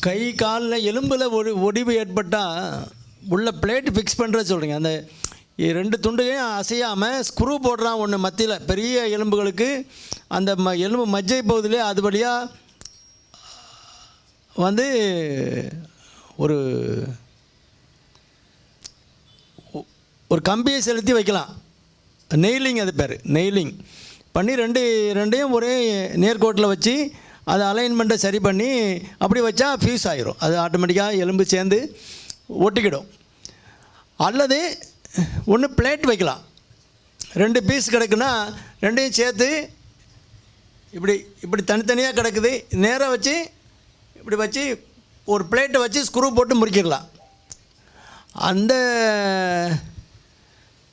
கை காலில் எலும்பில் ஒரு ஒடிவு ஏற்பட்டால் உள்ள பிளேட் ஃபிக்ஸ் பண்ணுற சொல்கிறீங்க அந்த ரெண்டு துண்டையும் அசையாமல் ஸ்க்ரூ போடுறான் ஒன்று மத்தியில். பெரிய எலும்புகளுக்கு அந்த ம எலும்பு மஜ்ஜை பகுதியிலே அது வழியாக வந்து ஒரு ஒரு கம்பியை செலுத்தி வைக்கலாம். நெய்லிங் அது பேர். நெய்லிங். பண்ணி ரெண்டு ரெண்டையும் ஒரே நேர்கோட்டில் வச்சு அது அலைன்மெண்ட்டை சரி பண்ணி அப்படி வச்சா ஃபியூஸ் ஆயிரும். அது ஆட்டோமேட்டிக்காக எலும்பு சேர்ந்து ஒட்டிக்கிடும். அல்லது ஒன்று பிளேட் வைக்கலாம். ரெண்டு பீஸ் கிடக்குன்னா ரெண்டையும் சேர்த்து இப்படி இப்படி தனித்தனியாக கிடக்குது. நேராக வச்சு இப்படி வச்சு ஒரு பிளேட்டை வச்சு ஸ்க்ரூ போட்டு முறிக்கிடலாம் அந்த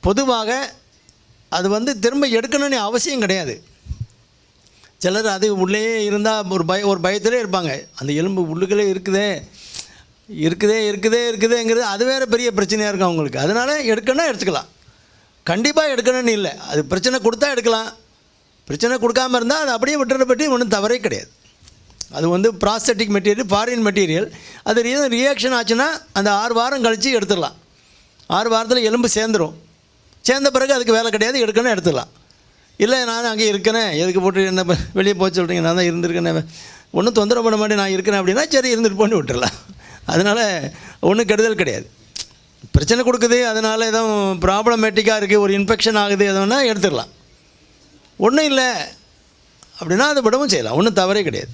பொதுவாக அது வந்து திரும்ப எடுக்கணும்னு அவசியம் கிடையாது. சிலர் அது உள்ளேயே இருந்தால் ஒரு பய ஒரு பயத்திலே இருப்பாங்க. அந்த எலும்பு உள்ளுக்குள்ளே இருக்குதே இருக்குதே இருக்குதே இருக்குதேங்கிறது அது வேறு பெரிய பிரச்சனையாக இருக்கும் அவங்களுக்கு. அதனால் எடுக்கணும்னா எடுத்துக்கலாம். கண்டிப்பாக எடுக்கணும்னு இல்லை. அது பிரச்சனை கொடுத்தா எடுக்கலாம். பிரச்சனை கொடுக்காம இருந்தால் அதை அப்படியே விட்டுற பற்றி ஒன்றும் தவறே கிடையாது. அது வந்து ப்ராஸ்தட்டிக் மெட்டீரியல் ஃபாரின் மெட்டீரியல் அது எதுவும் ரியாக்ஷன் ஆச்சுன்னா அந்த ஆறு வாரம் கழித்து எடுத்துடலாம். ஆறு வாரத்தில் எலும்பு சேர்ந்துரும். சேர்ந்த பிறகு அதுக்கு வேலை கிடையாது எடுக்கணும் எடுத்துடலாம். இல்லை நான் அங்கே இருக்கிறேன் எதுக்கு போட்டு என்ன வெளியே போக சொல்கிறீங்க நான் தான் இருந்திருக்கேன். ஒன்றும் தொந்தரவு பண்ண மாட்டேன். நான் இருக்கிறேன் அப்படின்னா சரி இருந்துட்டு போன்னு விட்டுறலாம். அதனால் ஒன்றும் கெடுதல் கிடையாது. பிரச்சனை கொடுக்குது அதனால் எதுவும் ப்ராப்ளமேட்டிக்காக இருக்குது ஒரு இன்ஃபெக்ஷன் ஆகுது எதுனா எடுத்துடலாம். ஒன்றும் இல்லை. அப்படின்னா அதை விடவும் செய்யலாம். ஒன்றும் தவறே கிடையாது.